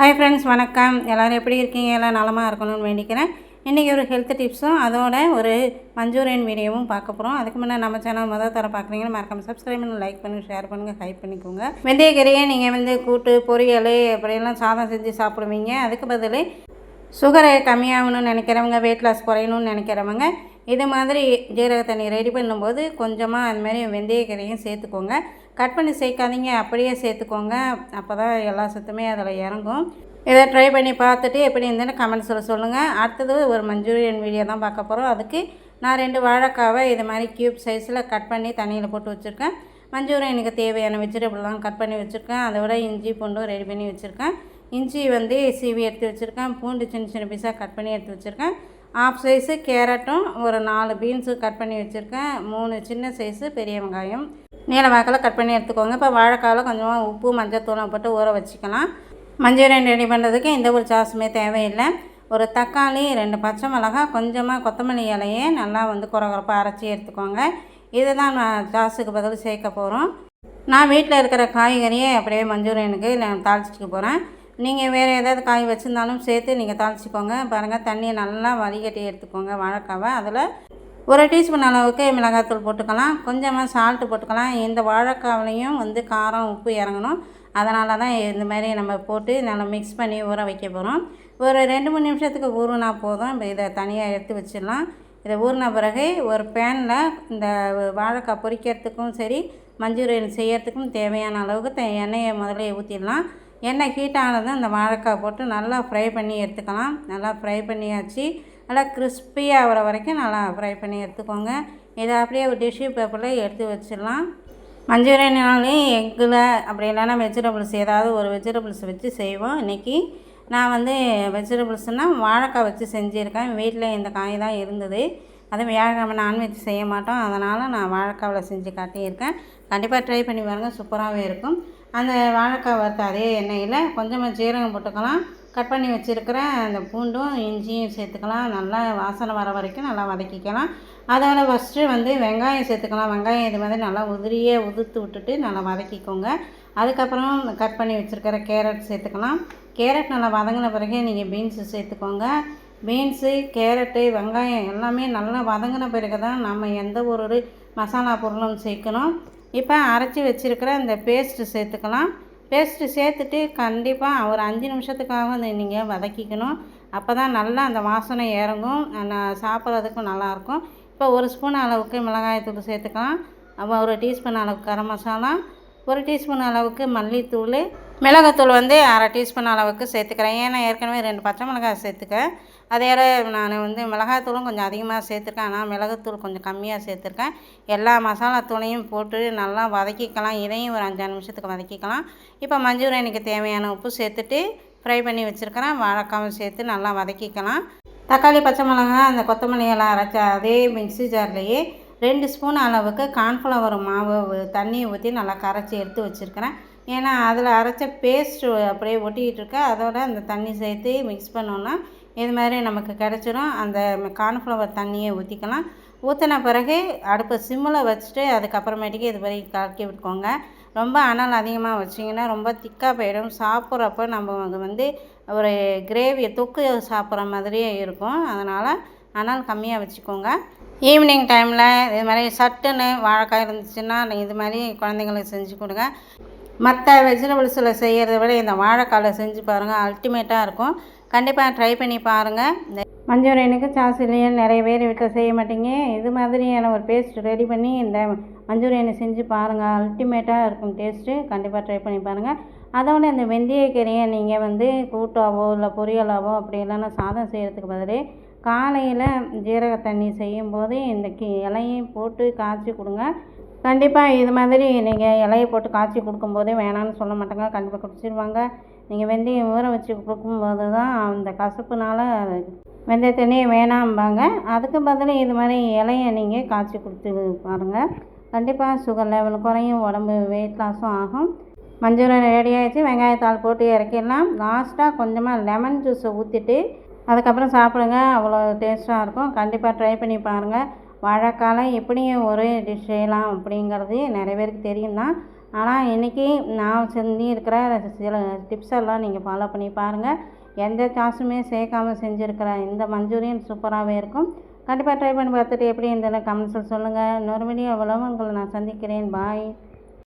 Hi friends வணக்கம். எல்லோரும் எப்படி இருக்கீங்க? எல்லாம் நலமாக இருக்கணும்னு வேண்டிக்கிறேன். இன்றைக்கி ஒரு ஹெல்த் டிப்ஸும் அதோட ஒரு மஞ்சூரியன் வீடியோவும் பார்க்க போகிறோம் அதுக்கு முன்னே நம்ம சேனல் முதல் தர பார்க்குறீங்கன்னா மறக்காம சப்ஸ்கிரைப் பண்ணி லைக் பண்ணி ஷேர் பண்ணுங்கள் ஹைப் பண்ணிக்கோங்க. வெந்தயக்கறியை நீங்கள் வந்து கூட்டு பொரியல் அப்படியெல்லாம் சாதம் செஞ்சு சாப்பிடுவீங்க. அதுக்கு பதில் சுகரை கம்மியாகணும்னு நினைக்கிறவங்க வெயிட் லாஸ் குறையணும்னு நினைக்கிறவங்க இது மாதிரி ஜீரக தண்ணி ரெடி பண்ணும்போது கொஞ்சமாக அதுமாரி வெந்தயக்கரையும் சேர்த்துக்கோங்க. கட் பண்ணி சேர்க்காதீங்க அப்படியே சேர்த்துக்கோங்க. அப்போ தான் எல்லா சத்துமே அதில் இறங்கும். இதை ட்ரை பண்ணி பார்த்துட்டு எப்படி இருந்தேன்னு கமெண்ட்ஸில் சொல்லுங்கள் அடுத்தது ஒரு மஞ்சூரியன் வீடியோ தான் பார்க்க போகிறோம் அதுக்கு நான் ரெண்டு வாழைக்காவை இது மாதிரி க்யூப் சைஸில் கட் பண்ணி தண்ணியில் போட்டு வச்சுருக்கேன். மஞ்சூரியனுக்கு தேவையான வெஜிடபிள்லாம் கட் பண்ணி வச்சுருக்கேன். அதை விட இஞ்சி பூண்டும் ரெடி பண்ணி வச்சுருக்கேன். இஞ்சி வந்து சீவி எடுத்து வச்சுருக்கேன். பூண்டு சின்ன சின்ன பீஸாக கட் பண்ணி எடுத்து வச்சுருக்கேன். ஆஃப் சைஸு கேரட்டும் ஒரு நாலு பீன்ஸு கட் பண்ணி வச்சுருக்கேன். மூணு சின்ன சைஸு பெரிய வெங்காயம். நீல வாக்கில் கட் பண்ணி எடுத்துக்கோங்க. இப்போ வாழைக்காவில் கொஞ்சமாக உப்பு மஞ்சள் தூளம் போட்டு ஊற வச்சுக்கலாம். மஞ்சூரியன் ரெடி பண்ணுறதுக்கு எந்த ஒரு சாஸுமே தேவையில்லை. ஒரு தக்காளி ரெண்டு பச்சை மிளகாய் கொஞ்சமாக கொத்தமல்லி இலையே நல்லா வந்து குறகுறப்பாக அரைச்சி எடுத்துக்கோங்க. இதை தான் நான் சாஸுக்கு பதில் சேர்க்க போகிறோம் நான் வீட்டில் இருக்கிற காய்கறியை அப்படியே மஞ்சூரியனுக்கு நான் தாளிச்சிட்டு போகிறேன் நீங்கள் வேறு ஏதாவது காய் வச்சுருந்தாலும் சேர்த்து நீங்கள் தாளிச்சிக்கோங்க. பாருங்கள் தண்ணியை நல்லா வடிகட்டி எடுத்துக்கோங்க வாழைக்காவை. அதில் ஒரு டீஸ்பூன் அளவுக்கு மிளகாத்தூள் போட்டுக்கலாம். கொஞ்சமாக சால்ட்டு போட்டுக்கலாம். இந்த வாழைக்காவிலையும் வந்து காரம் உப்பு இறங்கணும். அதனால தான் இந்த மாதிரி நம்ம போட்டு நல்லா மிக்ஸ் பண்ணி ஊற வைக்க போகிறோம் ஒரு ரெண்டு மூணு நிமிஷத்துக்கு ஊறுனா போதும். இப்போ இதை தனியாக எடுத்து வச்சிடலாம். இதை ஊறின பிறகு ஒரு பேனில் இந்த வாழைக்காய் பொரிக்கிறதுக்கும் சரி மஞ்சூரியன் செய்யறதுக்கும் தேவையான அளவுக்கு த எண்ணெயை முதல்ல ஊற்றிடலாம் எண்ணெய் ஹீட் ஆனதும் அந்த வாழைக்காய் போட்டு நல்லா ஃப்ரை பண்ணி எடுத்துக்கலாம். நல்லா ஃப்ரை பண்ணியாச்சு. நல்லா கிறிஸ்பியாக வர வரைக்கும் நல்லா ஃப்ரை பண்ணி எடுத்துக்கோங்க. இதை அப்படியே ஒரு டிஷ்யூ பேப்பரில் எடுத்து வச்சிடலாம். மஞ்சூரியனாலே எக்கில் அப்படி இல்லைன்னா வெஜிடபிள்ஸ் ஏதாவது ஒரு வெஜிடபிள்ஸ் வச்சு செய்வோம். இன்றைக்கி நான் வந்து வெஜிடபிள்ஸ்னால் வாழைக்காய் வச்சு செஞ்சுருக்கேன். வீட்டில் இந்த காய் தான் இருந்தது. அதுவும் வியாழக்கிழமை நான்வெஜ் செய்ய மாட்டோம். அதனால் நான் வாழைக்காவில் செஞ்சு காட்டியிருக்கேன். கண்டிப்பாக ட்ரை பண்ணி பாருங்கள் சூப்பராகவே இருக்கும். அந்த வாழைக்காய் வறுத்த அதே எண்ணெயில் கொஞ்சமாக ஜீரகம் போட்டுக்கலாம். கட் பண்ணி வச்சுருக்கிற அந்த பூண்டும் இஞ்சியும் சேர்த்துக்கலாம். நல்லா வாசனை வர வரைக்கும் நல்லா வதக்கிக்கலாம். அதோட ஃபஸ்ட்டு வந்து வெங்காயம் சேர்த்துக்கலாம். வெங்காயம் இது மாதிரி நல்லா உதிரியே உதிர்த்து விட்டுட்டு நல்லா வதக்கிக்கோங்க. அதுக்கப்புறம் கட் பண்ணி வச்சுருக்கிற கேரட் சேர்த்துக்கலாம். கேரட் நல்லா வதங்கின பிறகு நீங்கள் பீன்ஸு சேர்த்துக்கோங்க. பீன்ஸு கேரட்டு வெங்காயம் எல்லாமே நல்லா வதங்கின பிறகு தான் நம்ம எந்த ஒரு மசாலா பொருளும் சேர்க்கணும். இப்போ அரைச்சி வச்சுருக்கிற இந்த பேஸ்ட்டு சேர்த்துக்கலாம். பேஸ்ட்டு சேர்த்துட்டு கண்டிப்பாக ஒரு அஞ்சு நிமிஷத்துக்காக அதை நீங்கள் வதக்கிக்கணும். அப்போ தான் நல்லா அந்த வாசனை இறங்கும். நான் சாப்பிட்றதுக்கும் நல்லாயிருக்கும். இப்போ ஒரு ஸ்பூன் அளவுக்கு மிளகாயத்தூள் சேர்த்துக்கலாம். அப்புறம் ஒரு டீஸ்பூன் அளவுக்கு கரம் மசாலா ஒரு டீஸ்பூன் அளவுக்கு மல்லித்தூள். மிளகாத்தூள் வந்து அரை டீஸ்பூன் அளவுக்கு சேர்த்துக்கிறேன். ஏன்னா ஏற்கனவே ரெண்டு பச்சை மிளகாய் சேர்த்துக்க. அதே நான் வந்து மிளகாத்தூளும் கொஞ்சம் அதிகமாக சேர்த்துருக்கேன். ஆனால் மிளகுத்தூள் கொஞ்சம் கம்மியாக சேர்த்துருக்கேன். எல்லா மசாலா தூளையும் போட்டு நல்லா வதக்கிக்கலாம். இதையும் ஒரு அஞ்சாறு நிமிஷத்துக்கு வதக்கிக்கலாம். இப்போ மஞ்சூரியனுக்கு தேவையான உப்பு சேர்த்துட்டு ஃப்ரை பண்ணி வச்சுருக்கிறேன். வாழைக்காவும் சேர்த்து நல்லா வதக்கிக்கலாம். தக்காளி பச்சை மிளகாய் அந்த கொத்தமல்லி எல்லாம் அரைச்ச அதே மிக்ஸி ஜார்லேயே ரெண்டு ஸ்பூன் அளவுக்கு கார்ன்ஃப்ளவர் மாவு தண்ணியை ஊற்றி நல்லா கரைச்சி எடுத்து வச்சுருக்கிறேன். ஏன்னா அதில் அரைச்ச பேஸ்ட்டு அப்படியே ஒட்டிக்கிட்டு இருக்க. அதோட அந்த தண்ணி சேர்த்து மிக்ஸ் பண்ணோன்னா இது மாதிரி நமக்கு கிடச்சிரும். அந்த கார்ன்ஃப்ளவர் தண்ணியை ஊற்றிக்கலாம் ஊற்றின பிறகு அடுப்பை சிம்மில் வச்சுட்டு அதுக்கப்புறமேட்டுக்கு இது மாதிரி கலக்கி விட்டுக்கோங்க. ரொம்ப அனல் அதிகமாக வச்சிங்கன்னா ரொம்ப திக்காக போயிடும். சாப்பிட்றப்ப நம்ம வந்து ஒரு கிரேவியை தொக்கு சாப்பிட்ற மாதிரியே இருக்கும். அதனால் அனல் கம்மியாக வச்சுக்கோங்க. ஈவினிங் டைமில் இது மாதிரி சட்டுன்னு வாழைக்காய் இருந்துச்சுன்னா இது மாதிரி குழந்தைங்களுக்கு செஞ்சு கொடுங்க. மற்ற வெஜிடபிள்ஸில் செய்கிறத விட இந்த வாழைக்காயில் செஞ்சு பாருங்கள் அல்டிமேட்டாக இருக்கும். கண்டிப்பாக ட்ரை பண்ணி பாருங்கள் இந்த மஞ்சூரியனுக்கு சாஸ் இல்லையா நிறைய பேர் வீட்டில் செய்ய மாட்டீங்க. இது மாதிரியான ஒரு பேஸ்ட் ரெடி பண்ணி இந்த மஞ்சூரியனை செஞ்சு பாருங்கள் அல்டிமேட்டாக இருக்கும் டேஸ்ட்டு கண்டிப்பாக ட்ரை பண்ணி பாருங்கள் அதோட இந்த வெந்தயக்கீரையை நீங்கள் வந்து கூட்டாவோ இல்லை பொரியலாவோ அப்படி இல்லைன்னா சாதம் செய்கிறதுக்கு பதில் காலையில் ஜீரக தண்ணி செய்யும்போது இந்த கி இலையும் போட்டு காய்ச்சி கொடுங்க. கண்டிப்பாக இது மாதிரி நீங்கள் இலையை போட்டு காய்ச்சி கொடுக்கும்போதே வேணான்னு சொல்ல மாட்டாங்க. கண்டிப்பாக குடிச்சிடுவாங்க நீங்கள் வெந்தயம் ஊற வச்சு கொடுக்கும்போது தான் அந்த கசப்புனால் வெந்தய தண்ணியை வேணாம்பாங்க. அதுக்கு பதில் இது மாதிரி இலையை நீங்கள் காய்ச்சி கொடுத்து பாருங்கள் கண்டிப்பாக சுகர் லெவல் குறையும் உடம்பு வெயிட் லாஸும் ஆகும். மஞ்சள் ரெடி ஆகிடுச்சு வெங்காயத்தாள் போட்டு இறக்கிடலாம். லாஸ்ட்டாக கொஞ்சமாக லெமன் ஜூஸை ஊற்றிட்டு அதுக்கப்புறம் சாப்பிடுங்க. அவ்வளோ டேஸ்ட்டாக இருக்கும். கண்டிப்பாக ட்ரை பண்ணி பாருங்கள் வாழைக்கால எப்படி ஒரு டிஷ் செய்யலாம் அப்படிங்கிறது நிறைய பேருக்கு தெரியும் தான் ஆனால் இன்றைக்கி நான் செஞ்சிருக்கிற சில டிப்ஸ் எல்லாம் நீங்கள் ஃபாலோ பண்ணி பாருங்கள் எந்த சாஸுமே சேர்க்காமல் செஞ்சுருக்கிற இந்த மஞ்சூரியன் சூப்பராகவே இருக்கும். கண்டிப்பாக ட்ரை பண்ணி பார்த்துட்டு எப்படி இருந்ததுன்னு கமெண்ட்ஸில் சொல்லுங்கள் இன்னொரு வீடியோ உங்களை நான் சந்திக்கிறேன். பாய்